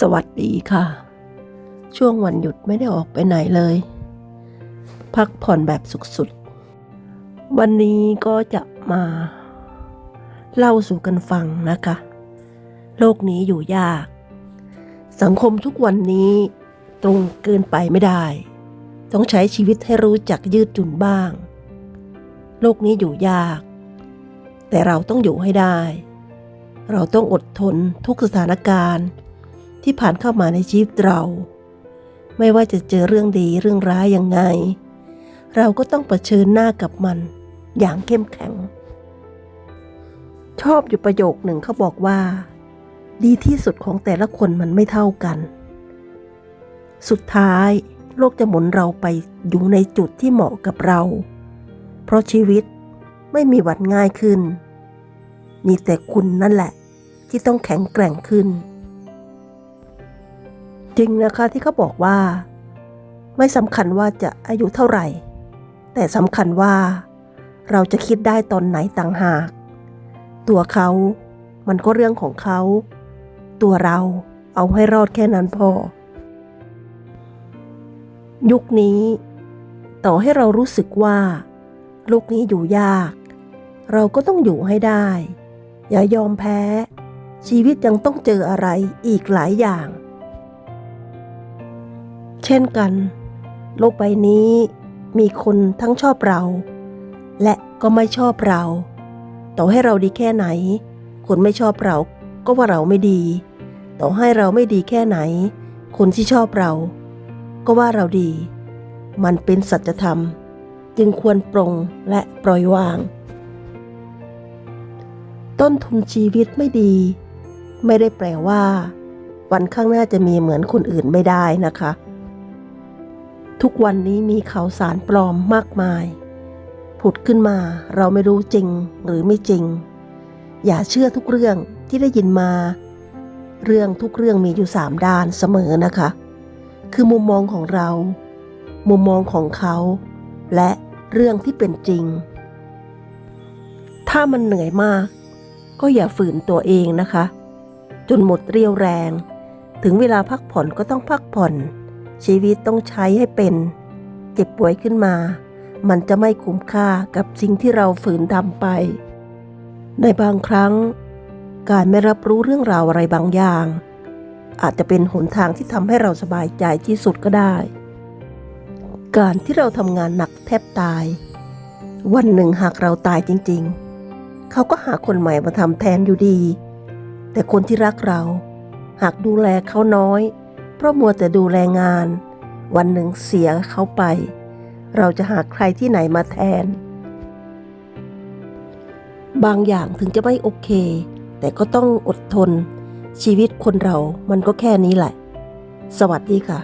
สวัสดีค่ะ ช่วงวันหยุดไม่ได้ออกไปไหนเลย พักผ่อนแบบสุดๆ วันนี้ก็จะมา เล่าสู่กันฟังนะคะ โลกนี้อยู่ยาก สังคมทุกวันนี้ตรงเกินไปไม่ได้ ต้องใช้ชีวิตให้รู้จักยืดหยุ่นบ้าง โลกนี้อยู่ยาก แต่เราต้องอยู่ให้ได้ เราต้องอดทนทุกสถานการณ์ ที่ผ่านเข้ามาในชีวิตเรา ไม่ว่าจะเจอเรื่องดีเรื่องร้ายยังไง เราก็ต้องเผชิญหน้ากับมัน อย่างเข้มแข็ง ชอบอยู่ประโยคหนึ่งเขาบอกว่า ดีที่สุดของแต่ละคนมันไม่เท่ากัน สุดท้ายโลกจะหมุนเราไปอยู่ในจุดที่เหมาะกับเรา เพราะชีวิตไม่มีวันง่ายขึ้น มีแต่คุณนั่นแหละ ที่ต้องแข็งแกร่งขึ้น จริงนะคะที่เขาบอกว่า ไม่สำคัญว่าจะอายุเท่าไหร่ แต่สำคัญว่า เราจะคิดได้ตอนไหนต่างหาก ตัวเขา มันก็เรื่องของเขา ตัวเราเอาให้รอดแค่นั้นพอ ยุคนี้ ต่อให้เรารู้สึกว่าโลกนี้อยู่ยาก เราก็ต้องอยู่ให้ได้ อย่ายอมแพ้ ชีวิตยังต้องเจออะไรอีกหลายอย่าง เช่นกัน โลกใบนี้มีคนทั้งชอบเรา และก็ไม่ชอบเรา ต่อให้เราดีแค่ไหน คนไม่ชอบเราก็ว่าเราไม่ดี ต่อให้เราไม่ดีแค่ไหน คนที่ชอบเรา ก็ว่าเราดี มันเป็นสัจธรรม จึงควรปรงและปล่อยวาง ต้นทุนชีวิตไม่ดี ไม่ได้แปลว่า วันข้างหน้าจะมีเหมือนคนอื่นไม่ได้นะคะ ทุกวันนี้มีข่าวสารปลอมมากมาย ผุดขึ้นมาเราไม่รู้จริงหรือไม่จริง อย่าเชื่อทุกเรื่องที่ได้ยินมา เรื่องทุกเรื่องมีอยู่สามด้านเสมอนะคะ คือมุมมองของเรา มุมมองของเขา และเรื่องที่เป็นจริง ถ้ามันเหนื่อยมาก ก็อย่าฝืนตัวเองนะคะ จนหมดเรี่ยวแรง ถึงเวลาพักผ่อนก็ต้องพักผ่อน ชีวิตต้องใช้ให้เป็น เจ็บป่วยขึ้นมา มันจะไม่คุ้มค่ากับสิ่งที่เราฝืนทำไป ในบางครั้ง การไม่รับรู้เรื่องราวอะไรบางอย่าง อาจจะเป็นหนทางที่ทำให้เราสบายใจที่สุดก็ได้ การที่เราทำงานหนักแทบตาย วันหนึ่งหากเราตายจริง ๆ เขาก็หาคนใหม่มาทำแทนอยู่ดี แต่คนที่รักเรา หากดูแลเขาน้อย ราะมัวแต่ดูแลงาน วันหนึ่งเสียเขาไป เราจะหาใครที่ไหนมาแทน บางอย่างถึงจะไม่โอเค แต่ก็ต้องอดทน ชีวิตคนเรามันก็แค่นี้แหละ สวัสดีค่ะ